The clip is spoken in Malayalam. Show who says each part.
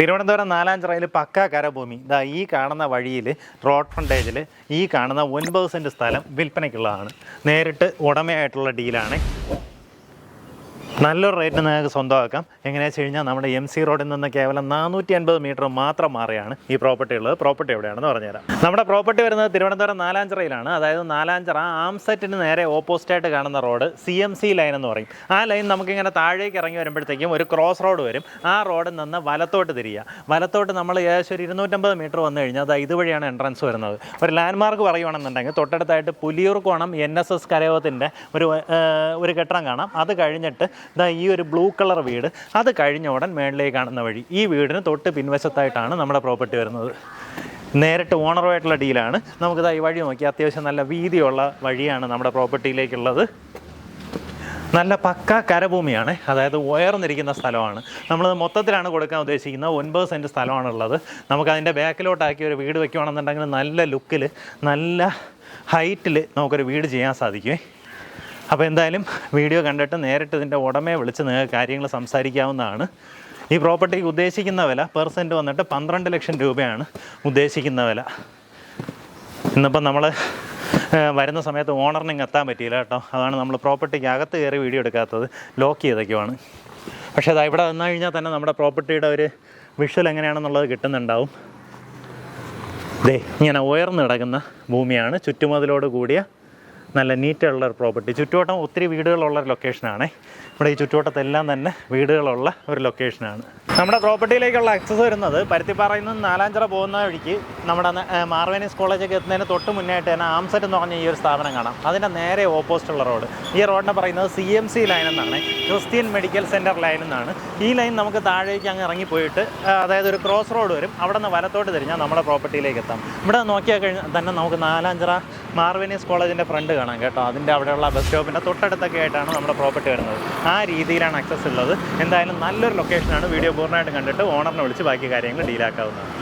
Speaker 1: തിരുവനന്തപുരം നാലാഞ്ചിറയിൽ പക്ക കരഭൂമി. ഇതാ ഈ കാണുന്ന വഴിയിൽ റോഡ് ഫ്രണ്ടേജിൽ ഈ കാണുന്ന ഒൻപത് സെന്റ് സ്ഥലം വിൽപ്പനയ്ക്കുള്ളതാണ്. നേരിട്ട് ഉടമയായിട്ടുള്ള ഡീലാണ് നല്ലൊരു റേറ്റ് നിങ്ങൾക്ക് സ്വന്തമാക്കാം. എങ്ങനെയാണെന്ന് വെച്ച് കഴിഞ്ഞാൽ നമ്മുടെ എം സി റോഡിൽ നിന്ന് കേവലം നാനൂറ്റി അൻപത് മീറ്റർ മാത്രം മാറിയാണ് ഈ പ്രോപ്പർട്ടി ഉള്ളത്. പ്രോപ്പർട്ടി എവിടെയാണെന്ന് പറഞ്ഞുതരാം. നമ്മുടെ പ്രോപ്പർട്ടി വരുന്നത് തിരുവനന്തപുരം നാലാഞ്ചിറയിലാണ്. അതായത് നാലാഞ്ചിറ ആംസെറ്റിന് നേരെ ഓപ്പോസിറ്റായിട്ട് കാണുന്ന road C M C line എന്ന് പറയും. ആ ലൈൻ നമുക്കിങ്ങനെ താഴേക്ക് ഇറങ്ങി വരുമ്പോഴത്തേക്കും ഒരു ക്രോസ് റോഡ് വരും. ആ റോഡിൽ നിന്ന് വലത്തോട്ട് തിരിയുക വലത്തോട്ട് നമ്മൾ ഏകദേശം ഒരു ഇരുന്നൂറ്റമ്പത് മീറ്റർ വന്നു കഴിഞ്ഞാൽ അത് ഇതുവഴിയാണ് എൻട്രൻസ് വരുന്നത്. ഒരു ലാൻഡ് മാർക്ക് പറയുവാണെന്നുണ്ടെങ്കിൽ തൊട്ടടുത്തായിട്ട് പുലിയൂർ കോണം എൻ എസ് എസ് കരയോഗത്തിന്റെ ഒരു ഒരു കെട്ടിടം കാണാം. അത് കഴിഞ്ഞിട്ട് ഇതാ ഈ ഒരു ബ്ലൂ കളർ വീട് അത് കഴിഞ്ഞ ഉടൻ മേളിലേക്ക് കാണുന്ന വഴി. ഈ വീടിന് തൊട്ട് പിൻവശത്തായിട്ടാണ് നമ്മുടെ പ്രോപ്പർട്ടി വരുന്നത്. നേരിട്ട് ഓണറുമായിട്ടുള്ള ഡീലാണ്. നമുക്കിതാ ഈ വഴി നോക്കി. അത്യാവശ്യം നല്ല വീതിയുള്ള വഴിയാണ് നമ്മുടെ പ്രോപ്പർട്ടിയിലേക്കുള്ളത്. നല്ല പക്ക കരഭൂമിയാണ്. അതായത് ഉയർന്നിരിക്കുന്ന സ്ഥലമാണ്. നമ്മൾ മൊത്തത്തിലാണ് കൊടുക്കാൻ ഉദ്ദേശിക്കുന്നത് ഒൻപത് സെന്റ് സ്ഥലമാണുള്ളത്. നമുക്കതിന്റെ ബാക്കിലോട്ടാക്കി ഒരു വീട് വെക്കുകയാണെന്നുണ്ടെങ്കിൽ നല്ല ലുക്കിൽ നല്ല ഹൈറ്റിൽ നമുക്കൊരു വീട് ചെയ്യാൻ സാധിക്കുമേ അപ്പോൾ എന്തായാലും വീഡിയോ കണ്ടിട്ട് നേരിട്ട് ഇതിന്റെ ഉടമയെ വിളിച്ച് നിങ്ങൾക്ക് കാര്യങ്ങൾ സംസാരിക്കാവുന്നതാണ്. ഈ പ്രോപ്പർട്ടിക്ക് ഉദ്ദേശിക്കുന്ന വില പെർ സെന്റ് വന്നിട്ട് പന്ത്രണ്ട് ലക്ഷം രൂപയാണ് ഉദ്ദേശിക്കുന്ന വില. ഇന്നിപ്പം നമ്മൾ വരുന്ന സമയത്ത് ഓണറിന് ഇങ്ങ് എത്താൻ പറ്റിയില്ല കേട്ടോ. അതാണ് നമ്മൾ പ്രോപ്പർട്ടിക്ക് അകത്ത് കയറി വീഡിയോ എടുക്കാത്തത്. ലോക്ക് ചെയ്തൊക്കെയാണ് പക്ഷേ അത് ഇവിടെ വന്നു കഴിഞ്ഞാൽ തന്നെ നമ്മുടെ പ്രോപ്പർട്ടിയുടെ ഒരു വിഷ്വൽ എങ്ങനെയാണെന്നുള്ളത് കിട്ടുന്നുണ്ടാവും. ദേ ഇങ്ങനെ ഉയർന്നു കിടക്കുന്ന ഭൂമിയാണ് ചുറ്റുമതിലോട് കൂടിയ നല്ല നീറ്റുള്ള ഒരു പ്രോപ്പർട്ടി. ചുറ്റുവട്ടം ഒത്തിരി വീടുകളുള്ള ഒരു ലൊക്കേഷനാണ് നമ്മുടെ ഈ ചുറ്റുവട്ടത്തെല്ലാം തന്നെ വീടുകളുള്ള ഒരു ലൊക്കേഷനാണ് നമ്മുടെ പ്രോപ്പർട്ടിയിലേക്കുള്ള ആക്സസ് വരുന്നത് പരുത്തിപ്പാറയിൽ നിന്ന് നാലാഞ്ചിറ പോകുന്ന വഴിക്ക് നമ്മുടെ മാർവേനീസ് കോളേജൊക്കെ എത്തുന്നതിന് തൊട്ട് മുന്നായിട്ട് തന്നെ ആംസെറ്റ് എന്ന് പറഞ്ഞ ഈ ഒരു സ്ഥാപനം കാണാം. അതിന്റെ നേരെ ഓപ്പോസിറ്റുള്ള റോഡ് ഈ റോഡിനെ പറയുന്നത് സി എം സി ലൈൻ എന്നാണ്. ക്രിസ്ത്യൻ മെഡിക്കൽ സെന്റർ ലൈൻ എന്നാണ്. ഈ ലൈൻ നമുക്ക് താഴേക്ക് അങ്ങ് ഇറങ്ങിപ്പോയിട്ട് പോയിട്ട് അതായത് ഒരു ക്രോസ് റോഡ് വരും. അവിടെ നിന്ന് വലത്തോട്ട് തിരിഞ്ഞാൽ നമ്മുടെ പ്രോപ്പർട്ടിയിലേക്ക് എത്താം. ഇവിടെ നോക്കിയാൽ കഴിഞ്ഞാൽ തന്നെ നമുക്ക് നാലാഞ്ചിറ മാർവേനീസ് കോളേജിന്റെ ഫ്രണ്ട് കാണാം കേട്ടോ. അതിന്റെ അവിടെയുള്ള ബസ് സ്റ്റോപ്പിന്റെ തൊട്ടടുത്തൊക്കെ ആയിട്ടാണ് നമ്മുടെ പ്രോപ്പർട്ടി വരുന്നത്. ആ രീതിയിലാണ് ആക്സസ് ഉള്ളത്. എന്തായാലും നല്ലൊരു ലൊക്കേഷനാണ് വീഡിയോ പൂർണമായിട്ടും കണ്ടിട്ട് ഓണറിനെ വിളിച്ച് ബാക്കി കാര്യങ്ങൾ ഡീലാക്കാവുന്നതാണ്